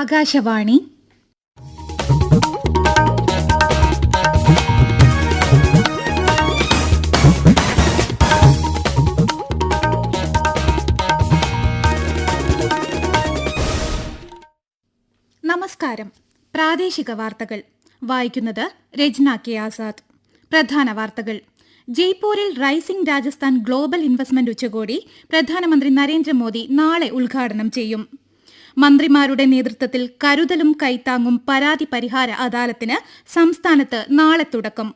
ആകാശവാണി. നമസ്കാരം. പ്രാദേശിക വാർത്തകൾ. വായിക്കുന്നത് രജ്ന കെ ആസാദ്. പ്രധാന വാർത്തകൾ. ജയ്പൂരിൽ റൈസിംഗ് രാജസ്ഥാൻ ഗ്ലോബൽ ഇൻവെസ്റ്റ്മെന്റ് ഉച്ചകോടി പ്രധാനമന്ത്രി നരേന്ദ്രമോദി നാളെ ഉദ്ഘാടനം ചെയ്യും. മന്ത്രിമാരുടെ നേതൃത്വത്തിൽ കരുതലും കൈത്താങ്ങും പരാതി പരിഹാര അദാലത്തിന് സംസ്ഥാനത്ത് നാളെ തുടക്കം.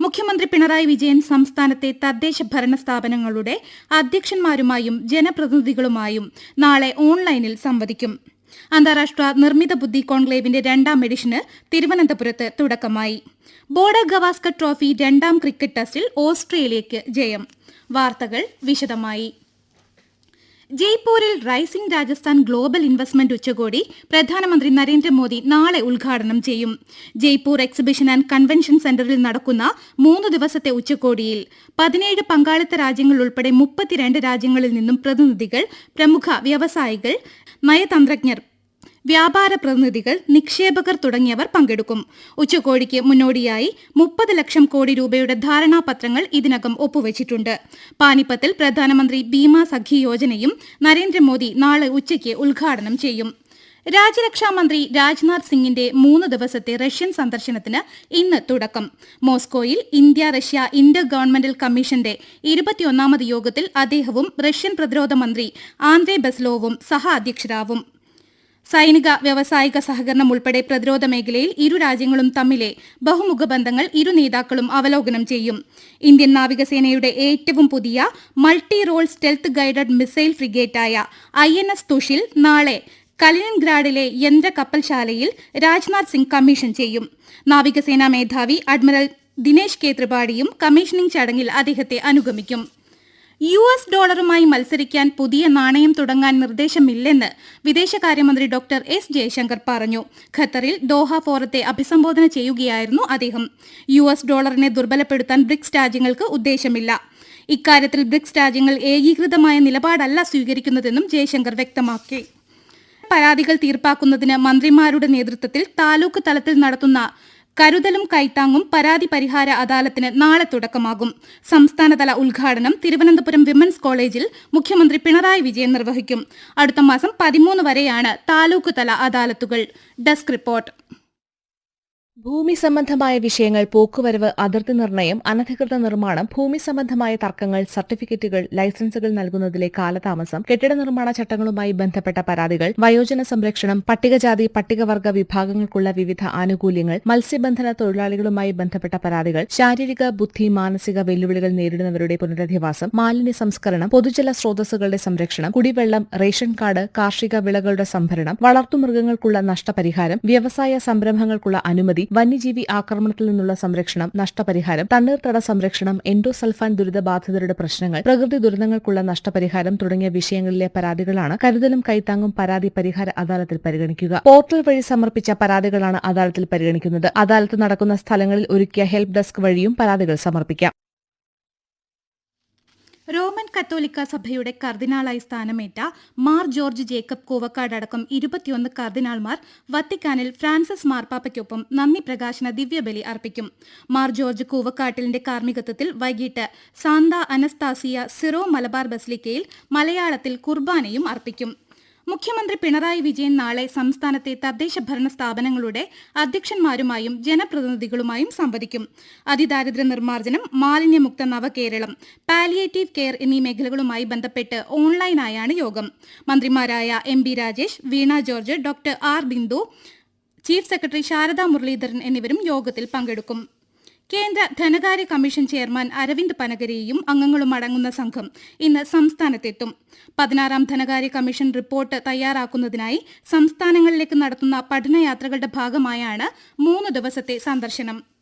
മുഖ്യമന്ത്രി പിണറായി വിജയൻ സംസ്ഥാനത്തെ തദ്ദേശ ഭരണ സ്ഥാപനങ്ങളുടെ അധ്യക്ഷന്മാരുമായും ജനപ്രതിനിധികളുമായും നാളെ ഓൺലൈനിൽ സംവദിക്കും. അന്താരാഷ്ട്ര നിർമ്മിത ബുദ്ധി കോൺക്ലേവിന്റെ രണ്ടാം എഡിഷന് തിരുവനന്തപുരത്ത് തുടക്കമായി. ബോർഡർ ഗവാസ്കർ ട്രോഫി രണ്ടാം ക്രിക്കറ്റ് ടെസ്റ്റിൽ ഓസ്ട്രേലിയയ്ക്ക് ജയം. വാർത്തകൾ വിശദമായി. ജയ്പൂരിൽ റൈസിംഗ് രാജസ്ഥാൻ ഗ്ലോബൽ ഇൻവെസ്റ്റ്മെന്റ് ഉച്ചകോടി പ്രധാനമന്ത്രി നരേന്ദ്രമോദി നാളെ ഉദ്ഘാടനം ചെയ്യും. ജയ്പൂർ എക്സിബിഷൻ ആൻഡ് കൺവെൻഷൻ സെന്ററിൽ നടക്കുന്ന മൂന്ന് ദിവസത്തെ ഉച്ചകോടിയിൽ പതിനേഴ് പങ്കാളിത്ത രാജ്യങ്ങൾ ഉൾപ്പെടെ മുപ്പത്തിരണ്ട് രാജ്യങ്ങളിൽ നിന്നും പ്രതിനിധികൾ പ്രമുഖ വ്യവസായികൾ നയതന്ത്രജ്ഞർ വ്യാപാര പ്രതിനിധികൾ നിക്ഷേപകർ തുടങ്ങിയവർ പങ്കെടുക്കും. ഉച്ചകോടിക്ക് മുന്നോടിയായി മുപ്പത് ലക്ഷം കോടി രൂപയുടെ ധാരണാപത്രങ്ങൾ ഇതിനകം ഒപ്പുവച്ചിട്ടുണ്ട്. പാനിപ്പത്തിൽ പ്രധാനമന്ത്രി ഭീമ സഖി യോജനയും നരേന്ദ്രമോദി നാളെ ഉച്ചയ്ക്ക് ഉദ്ഘാടനം ചെയ്യും. രാജ്യരക്ഷാമന്ത്രി രാജ്നാഥ് സിംഗിന്റെ മൂന്ന് ദിവസത്തെ റഷ്യൻ സന്ദർശനത്തിന് ഇന്ന് തുടക്കം. മോസ്കോയിൽ ഇന്ത്യ റഷ്യ ഇന്റർ ഗവൺമെന്റൽ കമ്മീഷന്റെ ഇരുപത്തിയൊന്നാമത് യോഗത്തിൽ അദ്ദേഹവും റഷ്യൻ പ്രതിരോധ മന്ത്രി ആന്ദ്രേ ബെസ്ലോവും സഹ അധ്യക്ഷരാവും. സൈനിക വ്യവസായിക സഹകരണം ഉൾപ്പെടെ പ്രതിരോധ മേഖലയിൽ ഇരു രാജ്യങ്ങളും തമ്മിലെ ബഹുമുഖ ബന്ധങ്ങൾ ഇരു നേതാക്കളും അവലോകനം ചെയ്യും. ഇന്ത്യൻ നാവികസേനയുടെ ഏറ്റവും പുതിയ multi role stealth guided missile ഫ്രിഗേറ്റായ I N S Tushil നാളെ കലിനിൻഗ്രാഡിലെ യന്ത്ര കപ്പൽശാലയിൽ രാജ്നാഥ് സിംഗ് കമ്മീഷൻ ചെയ്യും. നാവികസേനാ മേധാവി അഡ്മിറൽ ദിനേശ് കെ ത്രിപാഠിയും കമ്മീഷനിംഗ് ചടങ്ങിൽ അദ്ദേഹത്തെ അനുഗമിക്കും. യു എസ് ഡോളറുമായി മത്സരിക്കാൻ പുതിയ നാണയം തുടങ്ങാൻ നിർദ്ദേശമില്ലെന്ന് വിദേശകാര്യമന്ത്രി ഡോക്ടർ എസ് ജയശങ്കർ പറഞ്ഞു. ഖത്തറിൽ ദോഹ ഫോറത്തെ അഭിസംബോധന ചെയ്യുകയായിരുന്നു അദ്ദേഹം. യു എസ് ഡോളറിനെ ദുർബലപ്പെടുത്താൻ ബ്രിക്സ് രാജ്യങ്ങൾക്ക് ഉദ്ദേശമില്ല. ഇക്കാര്യത്തിൽ ബ്രിക്സ് രാജ്യങ്ങൾ ഏകീകൃതമായ നിലപാടല്ല സ്വീകരിക്കുന്നതെന്നും ജയശങ്കർ വ്യക്തമാക്കി. പരാതികൾ തീർപ്പാക്കുന്നതിന് മന്ത്രിമാരുടെ നേതൃത്വത്തിൽ താലൂക്ക് തലത്തിൽ നടത്തുന്ന കരുതലും കൈത്താങ്ങും പരാതി പരിഹാര അദാലത്തിന് നാളെ തുടക്കമാകും. സംസ്ഥാനതല ഉദ്ഘാടനം തിരുവനന്തപുരം വിമൻസ് കോളേജിൽ മുഖ്യമന്ത്രി പിണറായി വിജയൻ നിർവഹിക്കും. അടുത്ത മാസം പതിമൂന്ന് വരെയാണ് താലൂക്ക് തല അദാലത്തുകൾ. Desk report. ഭൂമി സംബന്ധമായ വിഷയങ്ങൾ പോക്കുവരവ് അതിർത്തി നിർണയം അനധികൃത നിർമ്മാണം ഭൂമി സംബന്ധമായ തർക്കങ്ങൾ സർട്ടിഫിക്കറ്റുകൾ ലൈസൻസുകൾ നൽകുന്നതിലെ കാലതാമസം കെട്ടിട നിർമ്മാണ ചട്ടങ്ങളുമായി ബന്ധപ്പെട്ട പരാതികൾ വയോജന സംരക്ഷണം പട്ടികജാതി പട്ടികവർഗ വിഭാഗങ്ങൾക്കുള്ള വിവിധ ആനുകൂല്യങ്ങൾ മത്സ്യബന്ധന തൊഴിലാളികളുമായി ബന്ധപ്പെട്ട പരാതികൾ ശാരീരിക ബുദ്ധി മാനസിക വെല്ലുവിളികൾ നേരിടുന്നവരുടെ പുനരധിവാസം മാലിന്യ സംസ്കരണം പൊതുജല സ്രോതസ്സുകളുടെ സംരക്ഷണം കുടിവെള്ളം റേഷൻ കാർഡ് കാർഷിക വിളകളുടെ സംഭരണം വളർത്തുമൃഗങ്ങൾക്കുള്ള നഷ്ടപരിഹാരം വ്യവസായ സംരംഭങ്ങൾക്കുള്ള അനുമതി വന്യജീവി ആക്രമണത്തിൽ നിന്നുള്ള സംരക്ഷണം നഷ്ടപരിഹാരം തണ്ണീർത്തട സംരക്ഷണം എൻഡോസൾഫാൻ ദുരിതബാധിതരുടെ പ്രശ്നങ്ങൾ പ്രകൃതി ദുരന്തങ്ങൾക്കുള്ള നഷ്ടപരിഹാരം തുടങ്ങിയ വിഷയങ്ങളിലെ പരാതികളാണ് കരുതലും കൈത്താങ്ങും പരാതി പരിഹാര അദാലത്തിൽ പരിഗണിക്കുക. പോർട്ടൽ വഴി സമർപ്പിച്ച പരാതികളാണ് അദാലത്തിൽ പരിഗണിക്കുന്നത്. അദാലത്ത് നടക്കുന്ന സ്ഥലങ്ങളിൽ ഒരുക്കിയ ഹെൽപ്പ് ഡെസ്ക് വഴിയും പരാതികൾ സമർപ്പിക്കാം. റോമൻ കത്തോലിക്ക സഭയുടെ കർദിനാളായി സ്ഥാനമേറ്റ മാർ ജോർജ് ജേക്കബ് കൂവക്കാട് അടക്കം ഇരുപത്തിയൊന്ന് കർദിനാൾമാർ വത്തിക്കാനിൽ ഫ്രാൻസിസ് മാർപ്പാപ്പയ്ക്കൊപ്പം നന്ദി പ്രകാശന ദിവ്യബലി അർപ്പിക്കും. മാർ ജോർജ് കൂവക്കാട്ടിലിന്റെ കാർമ്മികത്വത്തിൽ വൈകിട്ട് സാന്ത അനസ്താസിയ സിറോ മലബാർ ബസ്ലിക്കയിൽ മലയാളത്തിൽ കുർബാനയും അർപ്പിക്കും. മുഖ്യമന്ത്രി പിണറായി വിജയൻ നാളെ സംസ്ഥാനത്തെ തദ്ദേശ ഭരണ സ്ഥാപനങ്ങളുടെ അധ്യക്ഷന്മാരുമായും ജനപ്രതിനിധികളുമായും സംവദിക്കും. അതിദാരിദ്ര്യ നിർമ്മാർജനം മാലിന്യമുക്ത നവകേരളം പാലിയേറ്റീവ് കെയർ എന്നീ മേഖലകളുമായി ബന്ധപ്പെട്ട് ഓൺലൈനായാണ് യോഗം. മന്ത്രിമാരായ M B Rajesh Veena George doctor R Bindu chief secretary Sarada Muraleedharan എന്നിവരും യോഗത്തിൽ പങ്കെടുക്കും. കേന്ദ്ര ധനകാര്യ കമ്മീഷൻ ചെയർമാൻ അരവിന്ദ് പനഗരിയെയും അംഗങ്ങളും അടങ്ങുന്ന സംഘം ഇന്ന് സംസ്ഥാനത്തെത്തും. പതിനാറാം ധനകാര്യ കമ്മീഷൻ റിപ്പോർട്ട് തയ്യാറാക്കുന്നതിനായി സംസ്ഥാനങ്ങളിലേക്ക് നടത്തുന്ന പഠനയാത്രകളുടെ ഭാഗമായാണ് മൂന്ന് ദിവസത്തെ സന്ദർശനം.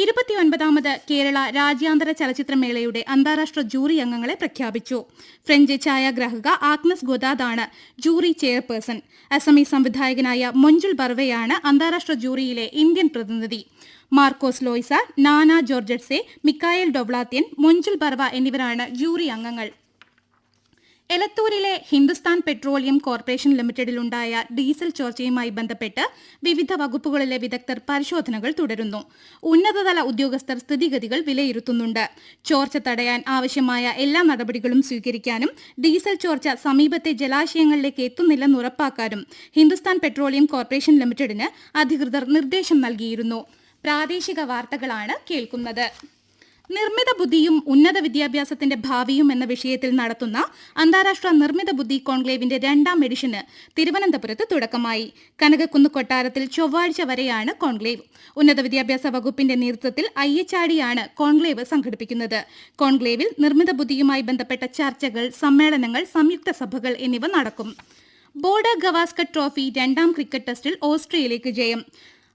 ഇരുപത്തിയൊൻപതാമത് കേരള രാജ്യാന്തര ചലച്ചിത്രമേളയുടെ അന്താരാഷ്ട്ര ജൂറി അംഗങ്ങളെ പ്രഖ്യാപിച്ചു. ഫ്രഞ്ച് ഛായാഗ്രാഹക ആഗ്നസ് ഗൊദാദാണ് ജൂറി ചെയർപേഴ്സൺ. അസമി സംവിധായകനായ മൊഞ്ചുൽ ബർവയാണ് അന്താരാഷ്ട്ര ജൂറിയിലെ ഇന്ത്യൻ പ്രതിനിധി. മാർക്കോസ് ലോയിസ നാന ജോർജറ്റ്സെ മിക്കായൽ ഡൊബ്ലാത്യൻ മൊഞ്ചുൽ ബർവ എന്നിവരാണ് ജൂറി അംഗങ്ങൾ. എലത്തൂരിലെ ഹിന്ദുസ്ഥാൻ പെട്രോളിയം കോർപ്പറേഷൻ ലിമിറ്റഡിലുണ്ടായ ഡീസൽ ചോർച്ചയുമായി ബന്ധപ്പെട്ട് വിവിധ വകുപ്പുകളിലെ വിദഗ്ധർ പരിശോധനകൾ തുടരുന്നു. ഉന്നതതല ഉദ്യോഗസ്ഥർ സ്ഥിതിഗതികൾ വിലയിരുത്തുന്നുണ്ട്. ചോർച്ച തടയാൻ ആവശ്യമായ എല്ലാ നടപടികളും സ്വീകരിക്കാനും ഡീസൽ ചോർച്ച സമീപത്തെ ജലാശയങ്ങളിലേക്ക് എത്തുന്നില്ലെന്ന് ഉറപ്പാക്കാനും ഹിന്ദുസ്ഥാൻ പെട്രോളിയം കോർപ്പറേഷൻ ലിമിറ്റഡിന് അധികൃതർ നിർദ്ദേശം നൽകിയിരുന്നു. പ്രാദേശിക വാർത്തകളാണ് കേൾക്കുന്നത്. നിർമ്മിത ബുദ്ധിയും ഉന്നത വിദ്യാഭ്യാസത്തിന്റെ ഭാവിയും എന്ന വിഷയത്തിൽ നടത്തുന്ന അന്താരാഷ്ട്ര നിർമ്മിത ബുദ്ധി കോൺക്ലേവിന്റെ രണ്ടാം എഡിഷന് തിരുവനന്തപുരത്ത് തുടക്കമായി. കനകക്കുന്ന് കൊട്ടാരത്തിൽ ചൊവ്വാഴ്ച വരെയാണ് കോൺക്ലേവ്. ഉന്നത വിദ്യാഭ്യാസ വകുപ്പിന്റെ നേതൃത്വത്തിൽ ഐ എച്ച് ആർ ഡിയാണ് കോൺക്ലേവ് സംഘടിപ്പിക്കുന്നത്. കോൺക്ലേവിൽ നിർമ്മിത ബുദ്ധിയുമായി ബന്ധപ്പെട്ട ചർച്ചകൾ സമ്മേളനങ്ങൾ സംയുക്ത സഭകൾ എന്നിവ നടക്കും. ബോർഡർ ഗവാസ്കർ ട്രോഫി രണ്ടാം ക്രിക്കറ്റ് ടെസ്റ്റിൽ ഓസ്ട്രേലിയക്ക് ജയം.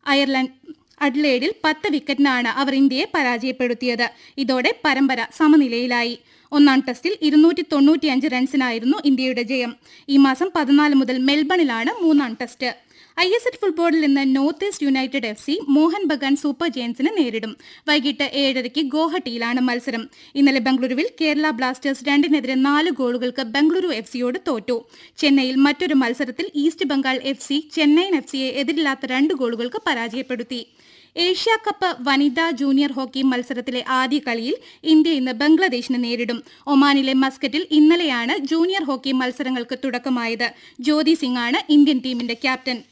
അയർലൻഡ് അഡ്ലേഡിൽ പത്ത് വിക്കറ്റിനാണ് അവർ ഇന്ത്യയെ പരാജയപ്പെടുത്തിയത്. ഇതോടെ പരമ്പര സമനിലയിലായി. ഒന്നാം ടെസ്റ്റിൽ ഇരുന്നൂറ്റി തൊണ്ണൂറ്റിയഞ്ച് റൺസിനായിരുന്നു ഇന്ത്യയുടെ ജയം. ഈ മാസം പതിനാല് മുതൽ മെൽബണിലാണ് മൂന്നാം ടെസ്റ്റ്. ഐ എസ് എൽ ഫുട്ബോളിൽ നിന്ന് north east united F C Mohun Bagan super ജയൻസിനെ നേരിടും. വൈകിട്ട് ഏഴരയ്ക്ക് ഗോഹട്ടിയിലാണ് മത്സരം. ഇന്നലെ ബംഗളൂരുവിൽ കേരള ബ്ലാസ്റ്റേഴ്സ് രണ്ടിനെതിരെ നാല് ഗോളുകൾക്ക് ബംഗളൂരു എഫ് സിയോട് തോറ്റു. ചെന്നൈയിൽ മറ്റൊരു മത്സരത്തിൽ east Bengal F C Chennaiyin F സിയെ എതിരില്ലാത്ത രണ്ട് ഗോളുകൾക്ക് പരാജയപ്പെടുത്തി. ഏഷ്യ കപ്പ് വനിതാ ജൂനിയർ ഹോക്കി മത്സരത്തിലെ ആദ്യ കളിയിൽ ഇന്ത്യ ഇന്ന് ബംഗ്ലാദേശിനെ നേരിടും. ഒമാനിലെ മസ്കറ്റിൽ ഇന്നലെയാണ് ജൂനിയർ ഹോക്കി മത്സരങ്ങൾക്ക് തുടക്കമായത്. ജ്യോതി സിംഗ് ആണ് ഇന്ത്യൻ ടീമിന്റെ ക്യാപ്റ്റൻ.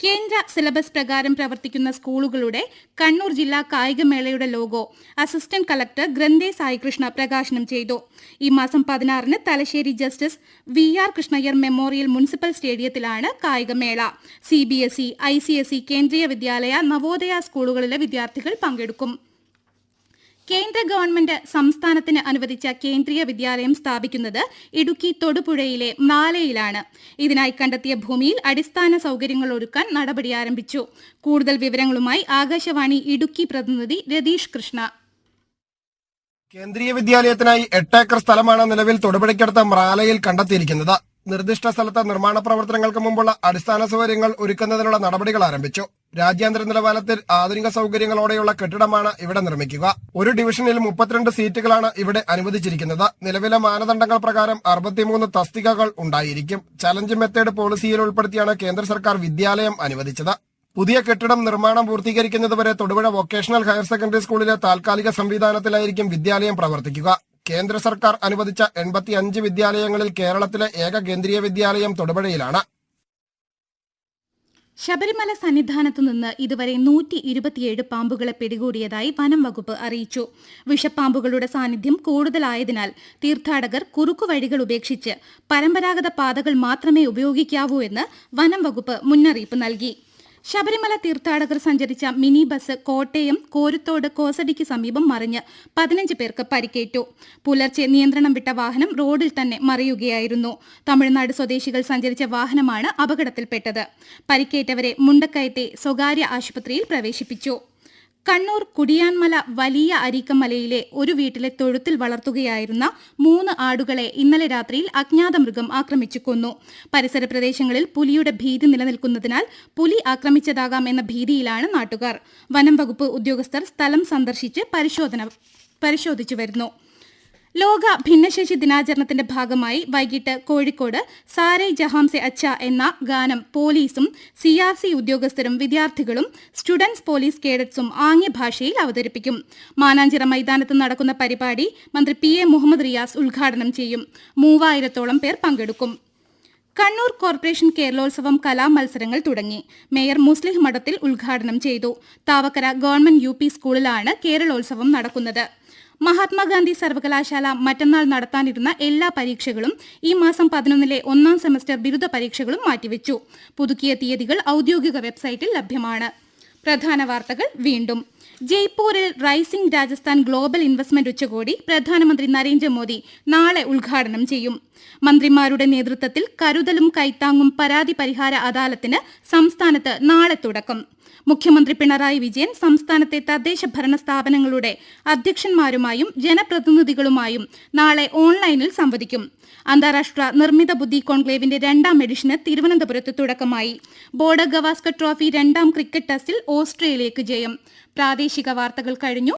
കേന്ദ്ര സിലബസ് പ്രകാരം പ്രവർത്തിക്കുന്ന സ്കൂളുകളുടെ കണ്ണൂർ ജില്ലാ കായികമേളയുടെ logo assistant collector Granthe Saikrishna പ്രകാശനം ചെയ്തു. ഈ മാസം പതിനാറിന് Thalassery justice V R Krishna Iyer memorial municipal സ്റ്റേഡിയത്തിലാണ് കായികമേള C B S E I C S E Kendriya Vidyalaya Navodaya സ്കൂളുകളിലെ വിദ്യാർത്ഥികൾ പങ്കെടുക്കും. കേന്ദ്ര ഗവൺമെന്റ് സംസ്ഥാനത്തിന് അനുവദിച്ച കേന്ദ്രീയ വിദ്യാലയം സ്ഥാപിക്കുന്നത് ഇടുക്കി തൊടുപുഴയിലെ നാലയിലാണ് ഇതിനായി കണ്ടെത്തിയ ഭൂമിയിൽ അടിസ്ഥാന സൗകര്യങ്ങൾ ഒരുക്കാൻ നടപടി ആരംഭിച്ചു. കൂടുതൽ വിവരങ്ങളുമായി ആകാശവാണി ഇടുക്കി പ്രതിനിധി രതീഷ് കൃഷ്ണ. കേന്ദ്രീയ വിദ്യാലയത്തിനായി എട്ട് ഏക്കർ സ്ഥലമാണ് നിലവിൽ തൊടുപുഴയ്ക്കടുത്ത മ്രാലയിൽ കണ്ടെത്തിയിരിക്കുന്നത്. നിർദ്ദിഷ്ട സ്ഥലത്തെ നിർമ്മാണ പ്രവർത്തനങ്ങൾക്ക് മുമ്പുള്ള അടിസ്ഥാന സൗകര്യങ്ങൾ ഒരുക്കുന്നതിനുള്ള നടപടികൾ ആരംഭിച്ചു. രാജ്യാന്തര നിലവാരത്തിൽ ആധുനിക സൗകര്യങ്ങളോടെയുള്ള കെട്ടിടമാണ് ഇവിടെ നിർമ്മിക്കുക. ഒരു ഡിവിഷനിൽ മുപ്പത്തിരണ്ട് സീറ്റുകളാണ് ഇവിടെ അനുവദിച്ചിരിക്കുന്നത്. നിലവിലെ മാനദണ്ഡങ്ങൾ പ്രകാരം അറുപത്തിമൂന്ന് തസ്തികകൾ ഉണ്ടായിരിക്കും. ചലഞ്ച് മെത്തേഡ് പോളിസിയിൽ ഉൾപ്പെടുത്തിയാണ് കേന്ദ്ര സർക്കാർ വിദ്യാലയം അനുവദിച്ചത്. പുതിയ കെട്ടിടം നിർമ്മാണം പൂർത്തീകരിക്കുന്നതുവരെ തൊടുപുഴ വൊക്കേഷണൽ ഹയർ സെക്കൻഡറി സ്കൂളിലെ താൽക്കാലിക സംവിധാനത്തിലായിരിക്കും വിദ്യാലയം പ്രവർത്തിക്കുക. കേന്ദ്ര സർക്കാർ അനുവദിച്ച എൺപത്തി അഞ്ച് വിദ്യാലയങ്ങളിൽ കേരളത്തിലെ ഏക കേന്ദ്രീയ വിദ്യാലയം തൊടുപുഴയിലാണ്. ശബരിമല സന്നിധാനത്തു നിന്ന് ഇതുവരെ നൂറ്റി ഇരുപത്തിയേഴ് പാമ്പുകളെ പിടികൂടിയതായി വനം വകുപ്പ് അറിയിച്ചു. വിഷപ്പാമ്പുകളുടെ സാന്നിധ്യം കൂടുതലായതിനാൽ തീർത്ഥാടകർ കുറുക്കുവഴികൾ ഉപേക്ഷിച്ച് പരമ്പരാഗത പാതകൾ മാത്രമേ ഉപയോഗിക്കാവൂ എന്ന് വനം വകുപ്പ് മുന്നറിയിപ്പ് നൽകി. ശബരിമല തീർത്ഥാടകർ സഞ്ചരിച്ച മിനി ബസ് കോട്ടയം കോരുത്തോട് കോസടിക്ക് സമീപം മറിഞ്ഞ് പതിനഞ്ച് പേർക്ക് പരിക്കേറ്റു. പുലർച്ചെ നിയന്ത്രണം വിട്ട വാഹനം റോഡിൽ തന്നെ മറിയുകയായിരുന്നു. തമിഴ്നാട് സ്വദേശികൾ സഞ്ചരിച്ച വാഹനമാണ് അപകടത്തിൽപ്പെട്ടത്. പരിക്കേറ്റവരെ മുണ്ടക്കയത്തെ സ്വകാര്യ ആശുപത്രിയിൽ പ്രവേശിപ്പിച്ചു. കണ്ണൂർ കുടിയാൻമല വലിയ അരീക്കമലയിലെ ഒരു വീട്ടിലെ തൊഴുത്തിൽ വളർത്തുകയായിരുന്ന മൂന്ന് ആടുകളെ ഇന്നലെ രാത്രിയിൽ അജ്ഞാത മൃഗം ആക്രമിച്ചു കൊന്നു. പരിസര പ്രദേശങ്ങളിൽ പുലിയുടെ ഭീതി നിലനിൽക്കുന്നതിനാൽ പുലി ആക്രമിച്ചതാകാം എന്ന ഭീതിയിലാണ് നാട്ടുകാർ. വനം വകുപ്പ് ഉദ്യോഗസ്ഥർ സ്ഥലം സന്ദർശിച്ച് പരിശോധന പരിശോധിച്ചു വരുന്നു. ലോക ഭിന്നശേഷി ദിനാചരണത്തിന്റെ ഭാഗമായി വൈകിട്ട് കോഴിക്കോട് സാരൈ ജഹാംസെ അച്ച എന്ന ഗാനം പോലീസും സി ആർ സി ഉദ്യോഗസ്ഥരും വിദ്യാർത്ഥികളും സ്റ്റുഡൻസ് പോലീസ് കേഡറ്റ്സും ആംഗ്യ ഭാഷയിൽ അവതരിപ്പിക്കും. മാനാഞ്ചിറ മൈതാനത്ത് നടക്കുന്ന പരിപാടി മന്ത്രി പി എ മുഹമ്മദ് റിയാസ് ഉദ്ഘാടനം ചെയ്യും. മൂവായിരത്തോളം പേർ പങ്കെടുക്കും. കണ്ണൂർ കോർപ്പറേഷൻ കേരളോത്സവം കലാമത്സരങ്ങൾ തുടങ്ങി. മേയർ മുസ്ലിം മഠത്തിൽ ഉദ്ഘാടനം ചെയ്തു. താവക്കര ഗവൺമെന്റ് യു സ്കൂളിലാണ് കേരളോത്സവം നടക്കുന്നത്. മഹാത്മാഗാന്ധി സർവകലാശാല മറ്റന്നാൾ നടത്താനിരുന്ന എല്ലാ പരീക്ഷകളും ഈ മാസം പതിനൊന്നിലെ ഒന്നാം സെമസ്റ്റർ ബിരുദ പരീക്ഷകളും മാറ്റിവെച്ചു. പുതുക്കിയ തീയതികൾ ഔദ്യോഗിക വെബ്സൈറ്റിൽ ലഭ്യമാണ്. പ്രധാന വാർത്തകൾ വീണ്ടും. ജയ്പൂരിൽ റൈസിംഗ് രാജസ്ഥാൻ ഗ്ലോബൽ ഇൻവെസ്റ്റ്മെന്റ് ഉച്ചകോടി പ്രധാനമന്ത്രി നരേന്ദ്രമോദി നാളെ ഉദ്ഘാടനം ചെയ്യും. മന്ത്രിമാരുടെ നേതൃത്വത്തിൽ കരുതലും കൈത്താങ്ങും പരാതി പരിഹാര അദാലത്തിന് സംസ്ഥാനത്ത് നാളെ തുടക്കം. മുഖ്യമന്ത്രി പിണറായി വിജയൻ സംസ്ഥാനത്തെ തദ്ദേശ ഭരണ സ്ഥാപനങ്ങളുടെ അധ്യക്ഷന്മാരുമായും ജനപ്രതിനിധികളുമായും നാളെ ഓൺലൈനിൽ സംവദിക്കും. അന്താരാഷ്ട്ര നിർമ്മിത ബുദ്ധി കോൺക്ലേവിന്റെ രണ്ടാം എഡിഷന് തിരുവനന്തപുരത്ത് തുടക്കമായി. ബോർഡർ ഗവാസ്കർ ട്രോഫി രണ്ടാം ക്രിക്കറ്റ് ടെസ്റ്റിൽ ഓസ്ട്രേലിയക്ക് ജയം. പ്രാദേശിക വാർത്തകൾ കഴിഞ്ഞു.